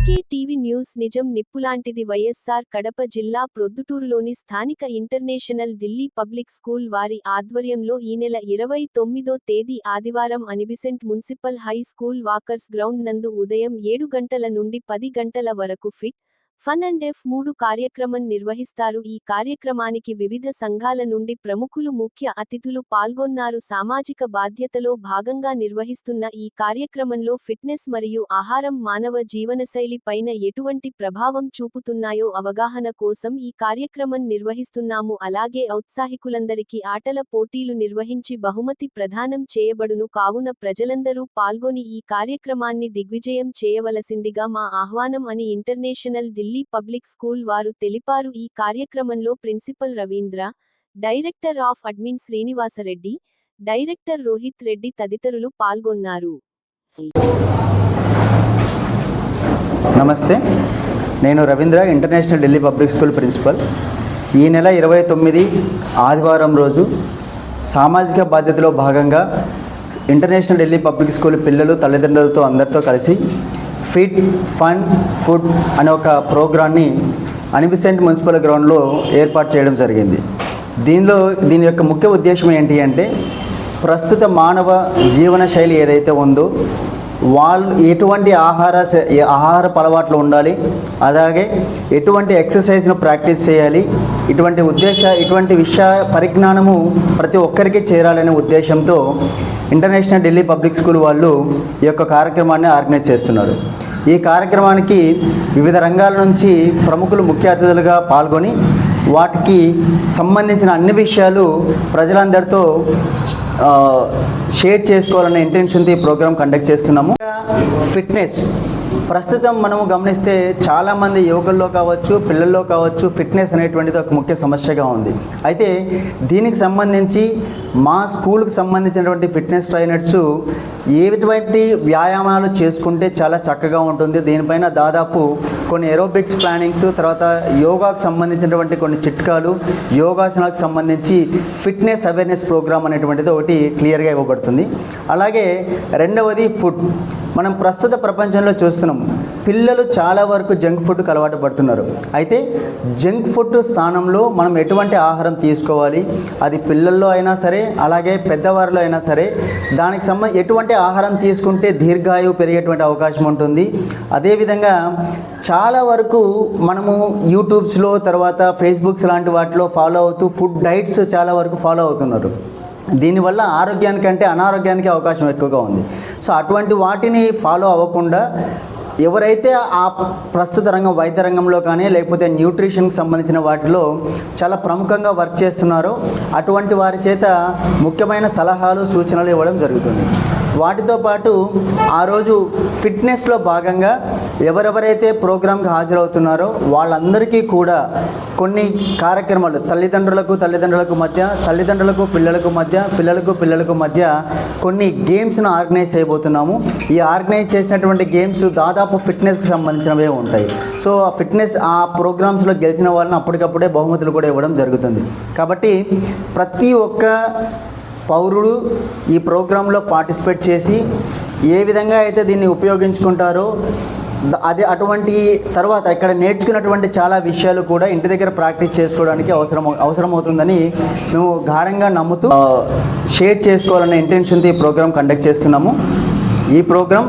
TV news నిజం నిప్పులాంటిది వైఎస్సార్ కడప జిల్లా ప్రొద్దుటూరులోని స్థానిక ఇంటర్నేషనల్ ఢిల్లీ పబ్లిక్ స్కూల్ వారి ఆధ్వర్యంలో ఈ నెల ఇరవై తొమ్మిదో తేదీ ఆదివారం Annie Besant municipal high school walkers ground నందు ఉదయం ఏడు గంటల నుండి పది గంటల వరకు ఫిట్ ఫన్ అండ్ ఎఫ్ మూడు కార్యక్రమం నిర్వహిస్తారు. ఈ కార్యక్రమానికి వివిధ సంఘాల నుండి ప్రముఖులు ముఖ్య అతిథులు పాల్గొన్నారు. సామాజిక బాధ్యతలో భాగంగా నిర్వహిస్తున్న ఈ కార్యక్రమంలో ఫిట్నెస్ మరియు ఆహారం మానవ జీవనశైలి పైన ఎటువంటి ప్రభావం చూపుతున్నాయో అవగాహన కోసం ఈ కార్యక్రమం నిర్వహిస్తున్నాము. అలాగే ఔత్సాహికులందరికీ ఆటల పోటీలు నిర్వహించి బహుమతి ప్రదానం చేయబడును. కావున ప్రజలందరూ పాల్గొని ఈ కార్యక్రమాన్ని దిగ్విజయం చేయవలసిందిగా మా ఆహ్వానం అని ఇంటర్నేషనల్ ఢిల్లీ పబ్లిక్ స్కూల్ వారు తెలిపారు. ఈ కార్యక్రమంలో principal Ravindra director of admin Srinivasareddy director Rohit Reddy తదితరులు పాల్గొన్నారు. నమస్తే. నేను Ravindra international Delhi public school principal. ఈ నెల ఇరవై తొమ్మిది ఆదివారం రోజు సామాజిక బాధ్యతలో భాగంగా ఇంటర్నేషనల్ ఢిల్లీ పబ్లిక్ స్కూల్ పిల్లలు తల్లిదండ్రులతో అందరితో కలిసి ఫిట్ ఫన్ ఫుడ్ అనే ఒక ప్రోగ్రాన్ని అనిబిసెంట్ మున్సిపల్ గ్రౌండ్లో ఏర్పాటు చేయడం జరిగింది. దీనిలో దీని యొక్క ముఖ్య ఉద్దేశం ఏంటి అంటే ప్రస్తుత మానవ జీవన శైలి ఏదైతే ఉందో వాళ్ళు ఎటువంటి ఆహార ఆహార అలవాట్లు ఉండాలి అలాగే ఎటువంటి ఎక్సర్సైజ్ను ప్రాక్టీస్ చేయాలి ఇటువంటి ఉద్దేశ ఇటువంటి విషయ పరిజ్ఞానము ప్రతి ఒక్కరికి చేరాలనే ఉద్దేశంతో ఇంటర్నేషనల్ ఢిల్లీ పబ్లిక్ స్కూల్ వాళ్ళు ఈ యొక్క కార్యక్రమాన్ని ఆర్గనైజ్ చేస్తున్నారు. ఈ కార్యక్రమానికి వివిధ రంగాల నుంచి ప్రముఖులు ముఖ్య అతిథులుగా పాల్గొని వాటికి సంబంధించిన అన్ని విషయాలు ప్రజలందరితో షేర్ చేసుకోవాలనే ఇంటెన్షన్తో ఈ ప్రోగ్రామ్ కండక్ట్ చేస్తున్నాము. ఫిట్నెస్ ప్రస్తుతం మనము గమనిస్తే చాలామంది యువకుల్లో కావచ్చు పిల్లల్లో కావచ్చు ఫిట్నెస్ అనేటువంటిది ఒక ముఖ్య సమస్యగా ఉంది. అయితే దీనికి సంబంధించి మా స్కూల్కి సంబంధించినటువంటి ఫిట్నెస్ ట్రైనర్స్ ఏటువంటి వ్యాయామాలు చేసుకుంటే చాలా చక్కగా ఉంటుంది. దీనిపైన దాదాపు కొన్ని ఏరోబిక్స్ ప్లానింగ్స్ తర్వాత యోగాకు సంబంధించినటువంటి కొన్ని చిట్కాలు యోగాసనాలకు సంబంధించి ఫిట్నెస్ అవేర్నెస్ ప్రోగ్రామ్ అనేటువంటిది ఒకటి క్లియర్గా ఇవ్వబడుతుంది. అలాగే రెండవది ఫుడ్. మనం ప్రస్తుత ప్రపంచంలో చూస్తున్నాం పిల్లలు చాలా వరకు జంక్ ఫుడ్కి అలవాటు పడుతున్నారు. అయితే జంక్ ఫుడ్ స్థానంలో మనం ఎటువంటి ఆహారం తీసుకోవాలి? అది పిల్లల్లో అయినా సరే అలాగే పెద్దవారిలో అయినా సరే దానికి సంబంధ ఎటువంటి ఆహారం తీసుకుంటే దీర్ఘాయువు పెరిగేటువంటి అవకాశం ఉంటుంది. అదేవిధంగా చాలా వరకు మనము యూట్యూబ్స్లో తర్వాత ఫేస్బుక్స్ లాంటి వాటిలో ఫాలో అవుతూ ఫుడ్ డైట్స్ చాలా వరకు ఫాలో అవుతున్నారు. దీనివల్ల ఆరోగ్యానికంటే అనారోగ్యానికి అవకాశం ఎక్కువగా ఉంది. సో అటువంటి వాటిని ఫాలో అవ్వకుండా ఎవరైతే ఆ ప్రస్తుత రంగం వైద్య రంగంలో కానీ లేకపోతే న్యూట్రిషన్కి సంబంధించిన వాటిలో చాలా ప్రముఖంగా వర్క్ చేస్తున్నారో అటువంటి వారి చేత ముఖ్యమైన సలహాలు సూచనలు ఇవ్వడం జరుగుతుంది. వాటితో పాటు ఆ రోజు ఫిట్నెస్లో భాగంగా ఎవరెవరైతే ప్రోగ్రాంకి హాజరవుతున్నారో వాళ్ళందరికీ కూడా కొన్ని కార్యక్రమాలు తల్లిదండ్రులకు తల్లిదండ్రులకు మధ్య తల్లిదండ్రులకు పిల్లలకు మధ్య పిల్లలకు పిల్లలకు మధ్య కొన్ని గేమ్స్ను ఆర్గనైజ్ చేయబోతున్నాము. ఈ ఆర్గనైజ్ చేసినటువంటి గేమ్స్ దాదాపు ఫిట్నెస్కి సంబంధించినవే ఉంటాయి. సో ఆ ఫిట్నెస్ ఆ ప్రోగ్రామ్స్లో గెలిచిన వాళ్ళని అప్పటికప్పుడే బహుమతులు కూడా ఇవ్వడం జరుగుతుంది. కాబట్టి ప్రతి ఒక్క పౌరుడు ఈ ప్రోగ్రాంలో పార్టిసిపేట్ చేసి ఏ విధంగా అయితే దీన్ని ఉపయోగించుకుంటారో అదే అటువంటి తర్వాత ఇక్కడ నేర్చుకున్నటువంటి చాలా విషయాలు కూడా ఇంటి దగ్గర ప్రాక్టీస్ చేసుకోవడానికి అవసరం అవసరమవుతుందని మేము గాఢంగా నమ్ముతూ షేర్ చేసుకోవాలనే ఇంటెన్షన్తో ఈ ప్రోగ్రాం కండక్ట్ చేస్తున్నాము. ఈ ప్రోగ్రాం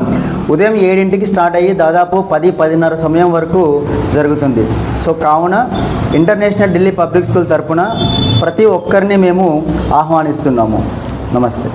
ఉదయం ఏడింటికి స్టార్ట్ అయ్యి దాదాపు పది పదిన్నర సమయం వరకు జరుగుతుంది. సో కావున ఇంటర్నేషనల్ ఢిల్లీ పబ్లిక్ స్కూల్ తరపున ప్రతి ఒక్కరిని మేము ఆహ్వానిస్తున్నాము. నమస్తే.